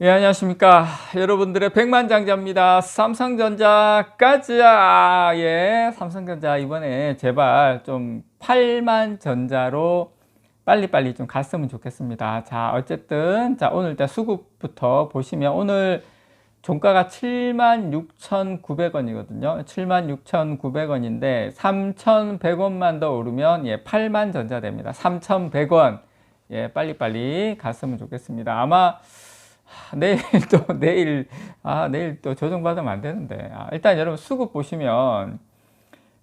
예, 안녕하십니까. 여러분들의 백만장자입니다. 삼성전자 까지야. 예, 삼성전자 이번에 제발 좀 8만 전자로 빨리빨리 좀 갔으면 좋겠습니다. 자, 어쨌든, 자, 오늘 일단 수급부터 보시면 오늘 종가가 76,900원이거든요. 76,900원인데 3,100원만 더 오르면 예, 8만 전자 됩니다. 3,100원. 예, 빨리빨리 갔으면 좋겠습니다. 아마 내일 또 내일 아 내일 또 조정받으면 안 되는데. 아, 일단 여러분 수급 보시면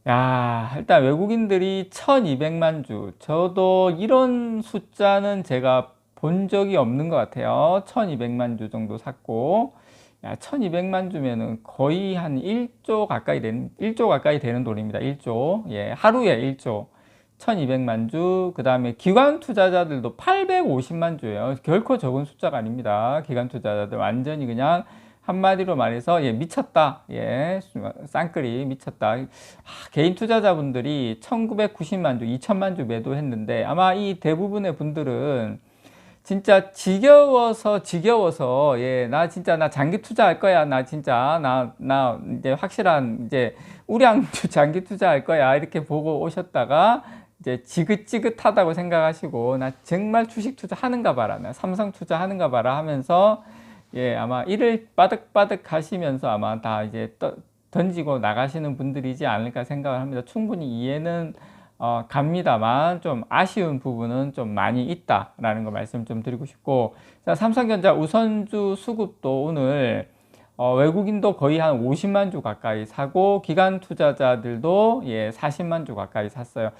야 일단 외국인들이 1200만 주. 저도 이런 숫자는 제가 본 적이 없는 것 같아요. 1200만 주 정도 샀고 야 1200만 주면은 거의 한 1조 가까이 되는 1조 가까이 되는 돈입니다. 1조. 예 하루에 1조 1200만 주, 그 다음에 기관 투자자들도 850만 주예요. 결코 적은 숫자가 아닙니다. 기관 투자자들 완전히 그냥 한마디로 말해서 예, 미쳤다. 예, 쌍끌이 미쳤다. 아, 개인 투자자분들이 1990만 주, 2000만 주 매도했는데 아마 이 대부분의 분들은 진짜 지겨워서 지겨워서 예, 나 진짜 나 장기 투자할 거야. 나 진짜 나나 이제 확실한 이제 우량주 장기 투자할 거야. 이렇게 보고 오셨다가 이제 지긋지긋하다고 생각하시고 나 정말 주식 투자하는가 봐라. 나 삼성 투자하는가 봐라. 하면서 예 아마 이를 빠득빠득 하시면서 아마 다 이제 떠, 던지고 나가시는 분들이지 않을까 생각을 합니다. 충분히 이해는 어, 갑니다만 좀 아쉬운 부분은 좀 많이 있다라는 거 말씀 좀 드리고 싶고 자 삼성전자 우선주 수급도 오늘 어, 외국인도 거의 한 50만 주 가까이 사고 기관 투자자들도 예 40만 주 가까이 샀어요.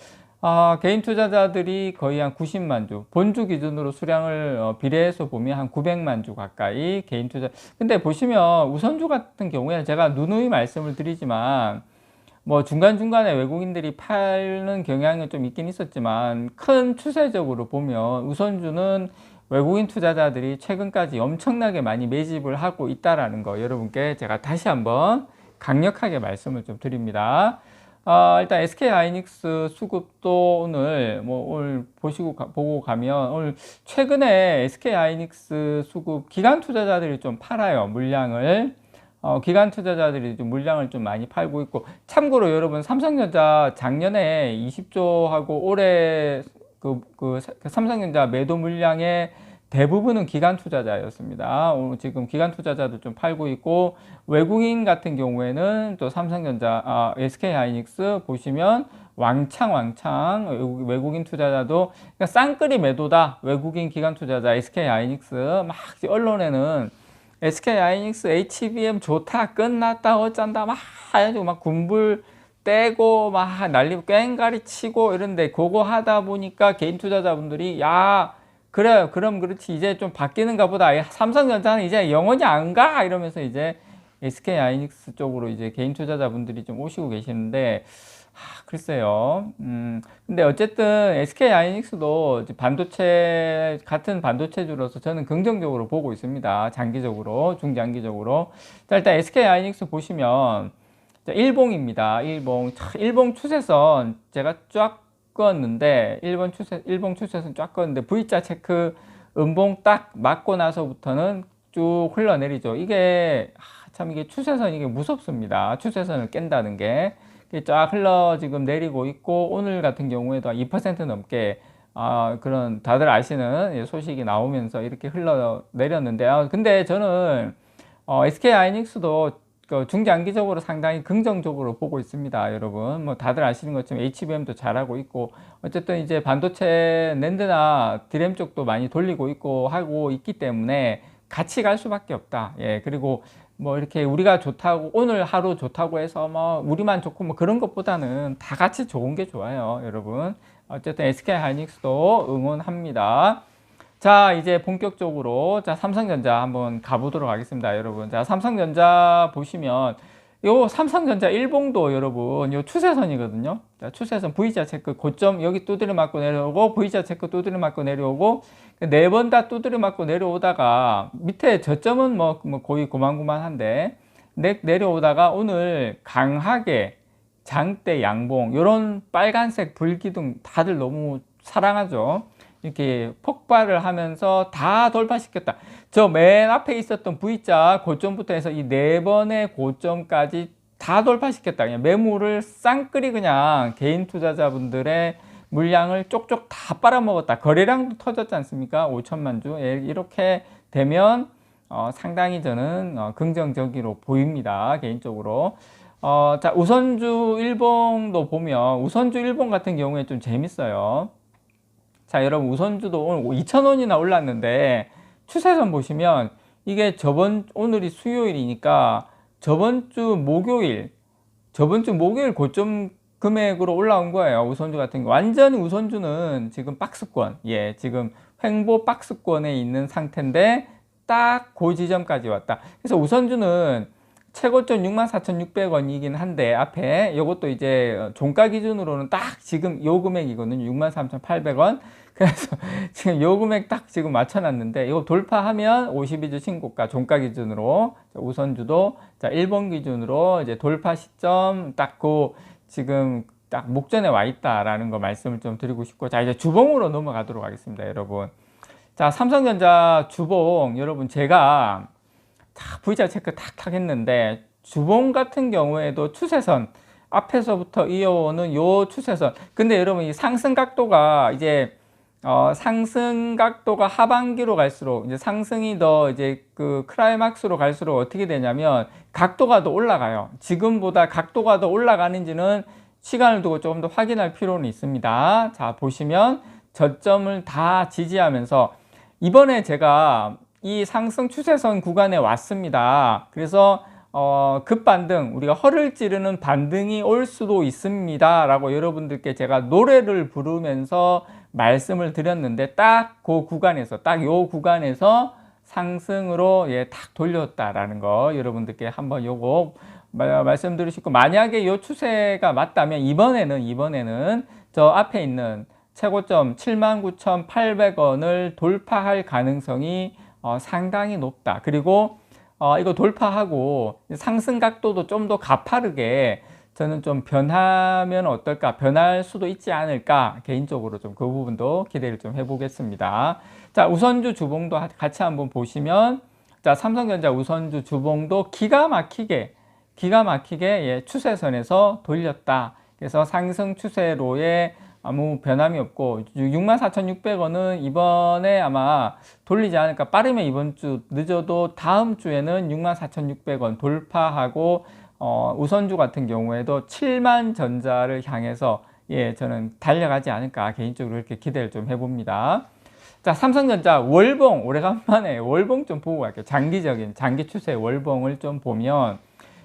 아, 개인 투자자들이 거의 한 90만 주, 본주 기준으로 수량을 어, 비례해서 보면 한 900만 주 가까이 개인 투자. 근데 보시면 우선주 같은 경우에는 제가 누누이 말씀을 드리지만 뭐 중간중간에 외국인들이 팔는 경향이 좀 있긴 있었지만 큰 추세적으로 보면 우선주는 외국인 투자자들이 최근까지 엄청나게 많이 매집을 하고 있다라는 거 여러분께 제가 다시 한번 강력하게 말씀을 좀 드립니다. 아, 일단 SK 하이닉스 수급도 오늘 뭐 오늘 보시고 가, 보고 가면 오늘 최근에 SK 하이닉스 수급 기관 투자자들이 좀 팔아요 물량을. 어, 기관 투자자들이 좀 물량을 좀 많이 팔고 있고. 참고로 여러분 삼성전자 작년에 20조 하고 올해 그, 그, 그 삼성전자 매도 물량의 대부분은 기관 투자자였습니다. 지금 기관 투자자도 좀 팔고 있고 외국인 같은 경우에는 또 삼성전자, 아, SK 하이닉스 보시면 왕창 왕창 외국인 투자자도 그러니까 쌍끌이 매도다 외국인 기관 투자자 SK 하이닉스 막 언론에는 SK 하이닉스 HBM 좋다 끝났다 어쩐다 막 해가지고 막 군불 떼고 막 난리 꽹가리 치고 이런데 그거 하다 보니까 개인 투자자분들이 야 그래요. 그럼 그렇지. 이제 좀 바뀌는가 보다. 삼성전자는 이제 영원히 안 가! 이러면서 이제 SK 하이닉스 쪽으로 이제 개인 투자자분들이 좀 오시고 계시는데, 하, 글쎄요. 음, 근데 어쨌든 SK 하이닉스도 반도체, 같은 반도체주로서 저는 긍정적으로 보고 있습니다. 장기적으로, 중장기적으로. 자, 일단 SK 하이닉스 보시면, 일봉입니다. 일봉. 일봉 추세선 제가 쫙 껐는데 일본 추세 일본 추세선 쫙 껐는데 V자 체크 음봉 딱 맞고 나서부터는 쭉 흘러내리죠. 이게 참 이게 추세선 이게 무섭습니다. 추세선을 깬다는 게 쫙 흘러 지금 내리고 있고 오늘 같은 경우에도 2% 넘게 아, 그런 다들 아시는 소식이 나오면서 이렇게 흘러 내렸는데 아, 근데 저는 어, SK 하이닉스도 그 중장기적으로 상당히 긍정적으로 보고 있습니다, 여러분. 뭐 다들 아시는 것처럼 HBM도 잘하고 있고 어쨌든 이제 반도체 낸드나 디램 쪽도 많이 돌리고 있고 하고 있기 때문에 같이 갈 수밖에 없다. 예, 그리고 뭐 이렇게 우리가 좋다고 오늘 하루 좋다고 해서 뭐 우리만 좋고 뭐 그런 것보다는 다 같이 좋은 게 좋아요, 여러분. 어쨌든 SK 하이닉스도 응원합니다. 자, 이제 본격적으로 자, 삼성전자 한번 가보도록 하겠습니다, 여러분. 자, 삼성전자 보시면 요 삼성전자 일봉도 여러분 요 추세선이거든요. 자, 추세선 V자 체크 고점 여기 두드려 맞고 내려오고 V자 체크 두드려 맞고 내려오고 네 번 다 두드려 맞고 내려오다가 밑에 저점은 뭐, 뭐 거의 고만고만한데 내, 내려오다가 오늘 강하게 장대 양봉 요런 빨간색 불기둥 다들 너무 사랑하죠. 이렇게 폭발을 하면서 다 돌파시켰다. 저 맨 앞에 있었던 V자 고점부터 해서 이 네 번의 고점까지 다 돌파시켰다. 그냥 매물을 쌍끌이 그냥 개인 투자자분들의 물량을 쪽쪽 다 빨아먹었다. 거래량도 터졌지 않습니까? 5천만 주. 예, 이렇게 되면 어, 상당히 저는 어, 긍정적으로 보입니다. 개인적으로. 어, 자, 우선주 일봉도 보면 우선주 일봉 같은 경우에 좀 재밌어요. 자, 여러분 우선주도 오늘 2,000원이나 올랐는데 추세선 보시면 이게 저번 오늘이 수요일이니까 저번 주 목요일 저번 주 목요일 고점 금액으로 올라온 거예요. 우선주 같은 거. 완전히 우선주는 지금 박스권. 예, 지금 횡보 박스권에 있는 상태인데 딱 그 지점까지 왔다. 그래서 우선주는 최고점 64,600원이긴 한데 앞에 이것도 이제 종가 기준으로는 딱 지금 요 금액이거든요. 63,800원. 그래서 지금 요 금액 딱 지금 맞춰놨는데 이거 돌파하면 52주 신고가 종가 기준으로 우선주도 자 1번 기준으로 이제 돌파 시점 딱 그 지금 딱 목전에 와 있다라는 거 말씀을 좀 드리고 싶고 자 이제 주봉으로 넘어가도록 하겠습니다, 여러분. 자 삼성전자 주봉 여러분 제가 다 V자 체크 탁탁 했는데 주봉 같은 경우에도 추세선 앞에서부터 이어오는 요 추세선 근데 여러분 이 상승 각도가 이제 어, 상승 각도가 하반기로 갈수록 이제 상승이 더 이제 그 크라이막스로 갈수록 어떻게 되냐면 각도가 더 올라가요. 지금보다 각도가 더 올라가는지는 시간을 두고 조금 더 확인할 필요는 있습니다. 자, 보시면 저점을 다 지지하면서 이번에 제가 이 상승 추세선 구간에 왔습니다. 그래서 어, 급반등, 우리가 허를 찌르는 반등이 올 수도 있습니다. 라고 여러분들께 제가 노래를 부르면서 말씀을 드렸는데 딱 그 구간에서, 딱 요 구간에서 상승으로 예, 딱 돌렸다라는 거 여러분들께 한번 요거 말씀드리고 싶고 만약에 요 추세가 맞다면 이번에는 이번에는 저 앞에 있는 최고점 79,800원을 돌파할 가능성이 어, 상당히 높다. 그리고 어, 이거 돌파하고 상승 각도도 좀 더 가파르게 저는 좀 변하면 어떨까, 변할 수도 있지 않을까, 개인적으로 좀 그 부분도 기대를 좀 해보겠습니다. 자, 우선주 주봉도 같이 한번 보시면, 자, 삼성전자 우선주 주봉도 기가 막히게, 기가 막히게 예, 추세선에서 돌렸다. 그래서 상승 추세로의 아무 변함이 없고 64,600원은 이번에 아마 돌리지 않을까 빠르면 이번 주 늦어도 다음 주에는 64,600원 돌파하고 어, 우선주 같은 경우에도 7만 전자를 향해서 예 저는 달려가지 않을까 개인적으로 이렇게 기대를 좀 해봅니다. 자 삼성전자 월봉 오래간만에 월봉 좀 보고 갈게요. 장기적인 장기 추세 월봉을 좀 보면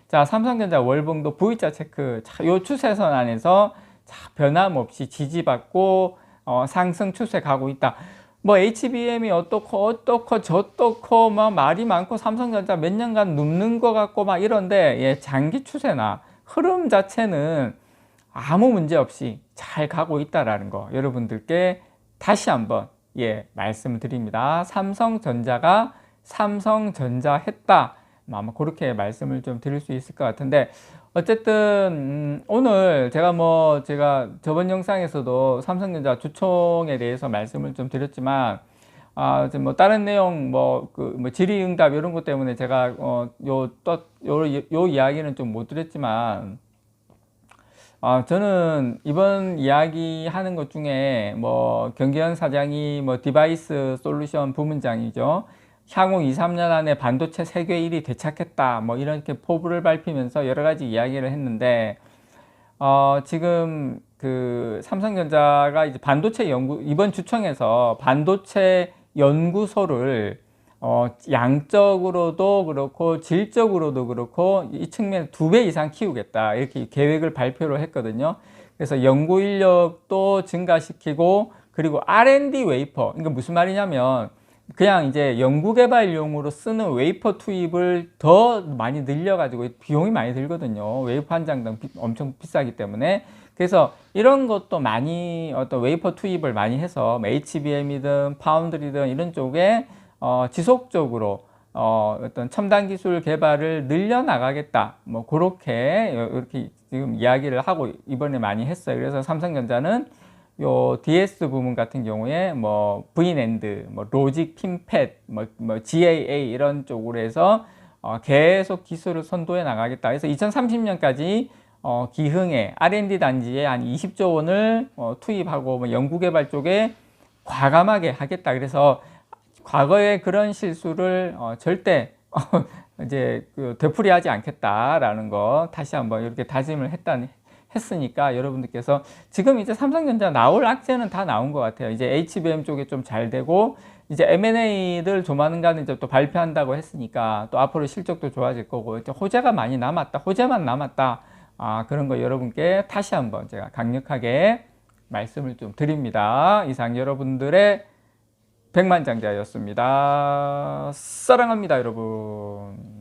자 삼성전자 월봉도 V자 체크 자, 요 추세선 안에서 자, 변함없이 지지받고 어, 상승 추세 가고 있다. 뭐 HBM이 어떻고 어떻고 저떻고 막 말이 많고 삼성전자 몇 년간 눕는 것 같고 막 이런데 예, 장기 추세나 흐름 자체는 아무 문제 없이 잘 가고 있다라는 거 여러분들께 다시 한번 예 말씀을 드립니다. 삼성전자가 삼성전자 했다. 뭐 아마 그렇게 말씀을 좀 드릴 수 있을 것 같은데 어쨌든 음, 오늘 제가 뭐 제가 저번 영상에서도 삼성전자 주총에 대해서 말씀을 좀 드렸지만 아, 뭐 다른 내용 뭐 그 뭐 질의응답 이런 것 때문에 제가 어요또요 요, 요 이야기는 좀 못 드렸지만 아, 저는 이번 이야기 하는 것 중에 뭐 경기현 사장이 뭐 디바이스 솔루션 부문장이죠. 향후 2, 3년 안에 반도체 세계 1위 되찾겠다. 뭐 이렇게 포부를 밟히면서 여러 가지 이야기를 했는데 어, 지금 그 삼성전자가 이제 반도체 연구 이번 주총에서 반도체 연구소를 어, 양적으로도 그렇고 질적으로도 그렇고 이 측면 두 배 이상 키우겠다 이렇게 계획을 발표를 했거든요. 그래서 연구 인력도 증가시키고 그리고 R&D 웨이퍼 그러니까 무슨 말이냐면 그냥 이제 연구개발용으로 쓰는 웨이퍼 투입을 더 많이 늘려가지고 비용이 많이 들거든요. 웨이퍼 한 장당 엄청 비싸기 때문에. 그래서 이런 것도 많이 어떤 웨이퍼 투입을 많이 해서 뭐 HBM이든 파운드리든 이런 쪽에 어, 지속적으로 어, 어떤 첨단 기술 개발을 늘려나가겠다. 뭐 그렇게 이렇게 지금 이야기를 하고 이번에 많이 했어요. 그래서 삼성전자는 요 DS 부문 같은 경우에 뭐 V랜드, 뭐 로직, 핀팻, 뭐, 뭐 GAA 이런 쪽으로 해서 어, 계속 기술을 선도해 나가겠다. 그래서 2030년까지 어, 기흥에 R&D 단지에 한 20조 원을 어, 투입하고 뭐 연구개발 쪽에 과감하게 하겠다. 그래서 과거에 그런 실수를 어, 절대 어, 이제 그 되풀이하지 않겠다라는 거 다시 한번 이렇게 다짐을 했다는 했으니까 여러분들께서 지금 이제 삼성전자 나올 악재는 다 나온 것 같아요. 이제 HBM 쪽에 좀잘 되고 이제 M&A를 조만간에 이제 또 발표한다고 했으니까 또 앞으로 실적도 좋아질 거고 이제 호재가 많이 남았다. 호재만 남았다. 아, 그런 거 여러분께 다시 한번 제가 강력하게 말씀을 좀 드립니다. 이상 여러분들의 백만장자였습니다. 사랑합니다, 여러분.